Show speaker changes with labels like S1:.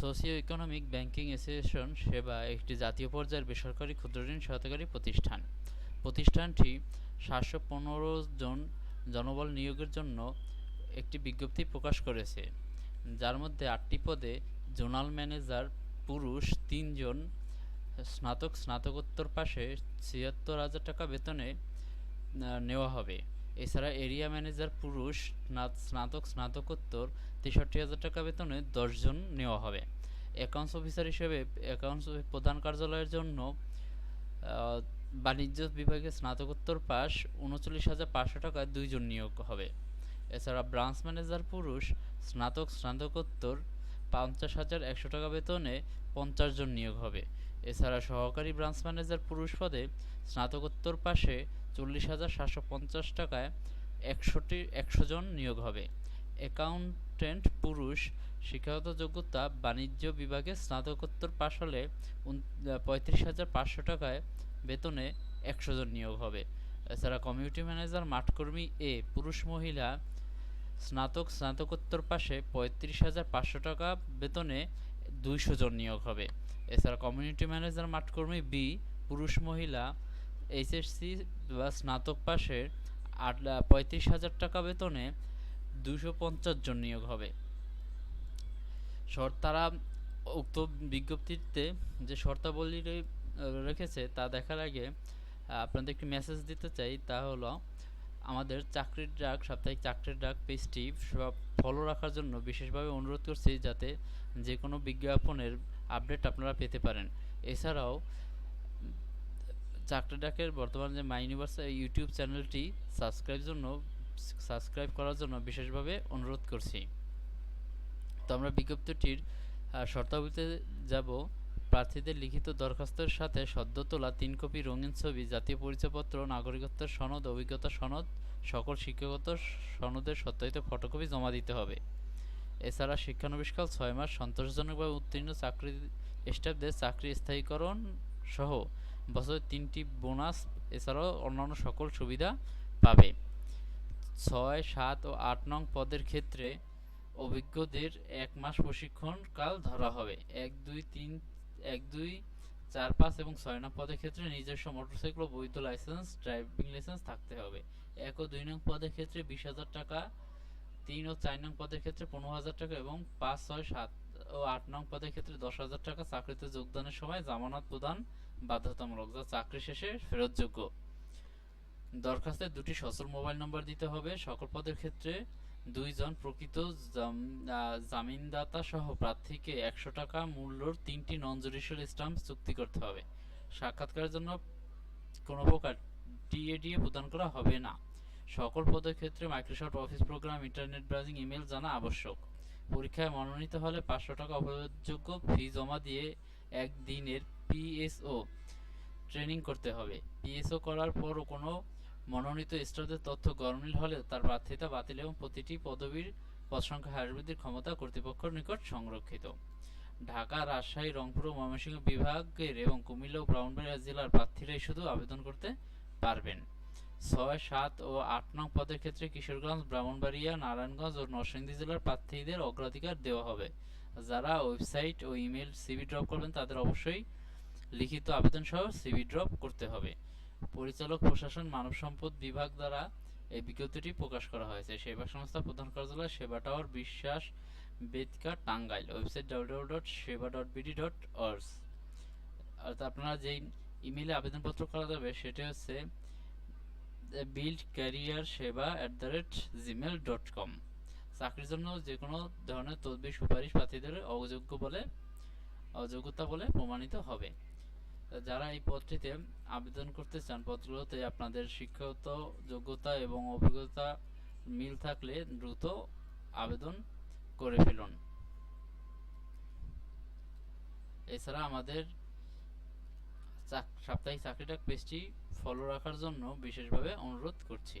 S1: Socio economic banking association সেবা একটি জাতীয় পর্যায়ের বেসরকারি ক্ষুদ্রঋণ সহায়তাকারী প্রতিষ্ঠান। প্রতিষ্ঠানটি সাতশো পনেরো জন জনবল নিয়োগের জন্য একটি বিজ্ঞপ্তি প্রকাশ করেছে, যার মধ্যে আটটি পদে জোনাল ম্যানেজার পুরুষ, তিনজন স্নাতক স্নাতকোত্তর পাশে ছিয়াত্তর হাজার টাকা বেতনে নেওয়া হবে। এছাড়া এরিয়া ম্যানেজার পুরুষ স্নাতক স্নাতকোত্তর তেষট্টি হাজার টাকা বেতনে দশজন নেওয়া হবে। অ্যাকাউন্টস অফিসার হিসেবে অ্যাকাউন্টস প্রধান কার্যালয়ের জন্য বাণিজ্য বিভাগে স্নাতকোত্তর পাস উনচল্লিশ হাজার পাঁচশো টাকায় দুইজন নিয়োগ হবে। এছাড়া ব্রাঞ্চ ম্যানেজার পুরুষ স্নাতক স্নাতকোত্তর পঞ্চাশ হাজার একশো টাকা বেতনে পঞ্চাশ জন নিয়োগ হবে। এছাড়া সহকারী ব্রাঞ্চ ম্যানেজার পুরুষ পদে স্নাতকোত্তর পাশে চল্লিশ হাজার সাতশো পঞ্চাশ টাকায় একশোটি, একশো জন নিয়োগ হবে। অ্যাকাউন্টেন্ট পুরুষ শিক্ষাগত যোগ্যতা বাণিজ্য বিভাগে স্নাতকোত্তর পাশ হলে পঁয়ত্রিশ হাজার পাঁচশো টাকায় বেতনে একশো জন নিয়োগ হবে। এছাড়া কমিউনিটি ম্যানেজার, মাঠকর্মী, এ, পুরুষ, মহিলা স্নাতক স্নাতকোত্তর পাশে পঁয়ত্রিশ হাজার পাঁচশো টাকা বেতনে দুইশো জন নিয়োগ হবে। এছাড়া কমিউনিটি ম্যানেজার মাঠকর্মী বি পুরুষ, মহিলা এইচএসসি বা স্নাতক পাশে আট পঁয়ত্রিশ হাজার টাকা বেতনে দুশো পঞ্চাশ জন নিয়োগ হবে। তারা উক্ত বিজ্ঞপ্তিতে যে শর্তাবলী রেখেছে তা দেখার আগে আপনাদের একটি মেসেজ দিতে চাই, তা হলো আমাদের চাকরির ডাক, সাপ্তাহিক চাকরির ডাক পেজটি ফলো রাখার জন্য বিশেষভাবে অনুরোধ করছি যাতে যে কোনো বিজ্ঞাপনের আপডেট আপনারা পেতে পারেন। এছাড়াও, চাকরি ডাকের বর্তমান যে মাই ইউনিভার্স ইউটিউব চ্যানেলটি সাবস্ক্রাইব জন্য সাবস্ক্রাইব করার জন্য বিশেষভাবে অনুরোধ করছি। তো আমরা বিজ্ঞপ্তিটির শর্তাবলীতে যাব। প্রার্থীদের লিখিত দরখাস্তের সাথে সদ্য তোলা তিন কপি রঙিন ছবি, জাতীয় পরিচয়পত্র, নাগরিকত্বের সনদ, অভিজ্ঞতা সনদ, সকল শিক্ষাগত সনদের সত্যায়িত ফটোকপি জমা দিতে হবে। এছাড়া শিক্ষানবিষ্কাল ছয় মাস সন্তোষজনকভাবে উত্তীর্ণ চাকরি স্টাফদের চাকরি স্থায়ীকরণ সহ বছরে তিনটি বোনাস, এছাড়াও অন্যান্য সকল সুবিধা পাবে। ছয়, সাত ও আট নং পদের ক্ষেত্রে অভিজ্ঞদের এক মাস প্রশিক্ষণ কাল ধরা হবে। এক, দুই, তিন এক, দুই, চার, পাঁচ এবং ছয় নং পদের ক্ষেত্রে নিজস্ব মোটরসাইকেল বৈধ লাইসেন্স, ড্রাইভিং লাইসেন্স থাকতে হবে। এক ও দুই নং পদের ক্ষেত্রে বিশ হাজার টাকা, তিন ও চার নং পদের ক্ষেত্রে পনেরো হাজার টাকা এবং পাঁচ, ছয়, সাত ও আট নং পদের ক্ষেত্রে দশ হাজার টাকা চাকরিতে যোগদানের সময় জামানত প্রদান বাধ্যতামূলক, যা চাকরি শেষে ফেরতযোগ্য। দরখাস্তে দুটি সচল মোবাইল নম্বর দিতে হবে। সকল পদের ক্ষেত্রে দুইজন প্রকৃত জামিনদাতা সহ প্রার্থীকে একশো টাকা মূল্যর তিনটি নন জুডিশিয়াল স্টাম্প চুক্তি করতে হবে। সাক্ষাৎকারের জন্য কোনো প্রকার টিএডিএ প্রদান করা হবে না। সকল পদের ক্ষেত্রে Microsoft Office program, internet browsing, email জানা আবশ্যক। পরীক্ষায় মনোনীত হলে পাঁচশো টাকা অপরিহার্যযোগ্য ফি জমা দিয়ে একদিনের পিএসও ট্রেনিং করতে হবে। পিএসও করার পরও কোনো মনোনীত স্টাফদের তথ্য গরমিল হলে তার প্রার্থিতা বাতিল এবং প্রতিটি পদবীর পদ সংখ্যা হ্রাস বৃদ্ধির ক্ষমতা কর্তৃপক্ষের নিকট সংরক্ষিত। ঢাকা, রাজশাহী, রংপুর ও ময়মনসিংহ বিভাগের এবং কুমিল্লা ও ব্রাহ্মণবাড়িয়া জেলার প্রার্থীরাই শুধু আবেদন করতে পারবেন। ছয়, সাত ও আট নং পদের ক্ষেত্রে কিশোরগঞ্জ, ব্রাহ্মণবাড়িয়া, নারায়ণগঞ্জ ও নরসিংদী জেলার প্রার্থীদের অগ্রাধিকার দেওয়া হবে। যারা ওয়েবসাইট ও ইমেল সিভি ড্রপ করবেন তাদের অবশ্যই লিখিত আবেদন সহ সিভি ড্রপ করতে হবে। পরিচালক, প্রশাসন, মানব সম্পদ বিভাগ দ্বারা এই বিজ্ঞপ্তিটি প্রকাশ করা হয়েছে। সেবা সংস্থা প্রধান কার্যালয় Seba tower Biswas Betka Tangail. Website W dot Seba dot BD dot অর্স অর্থাৎ আপনারা যেই ইমেইলে আবেদনপত্র করা যাবে, সেটি হচ্ছে build career Seba at the rate Gmail dot com চাকরির জন্য যে কোনো ধরনের তদবির সুপারিশ প্রার্থীদের অযোগ্য বলে, অযোগ্যতা বলে প্রমাণিত হবে। যারা এই পদটিতে আবেদন করতে চান, পদগুলোতে আপনাদের শিক্ষাগত যোগ্যতা এবং অভিজ্ঞতা মিল থাকলে দ্রুত আবেদন করে ফেলুন। এছাড়া আমাদের সাপ্তাহিক চাকরি ডাক পেজটি ফলো রাখার জন্য বিশেষভাবে অনুরোধ করছি।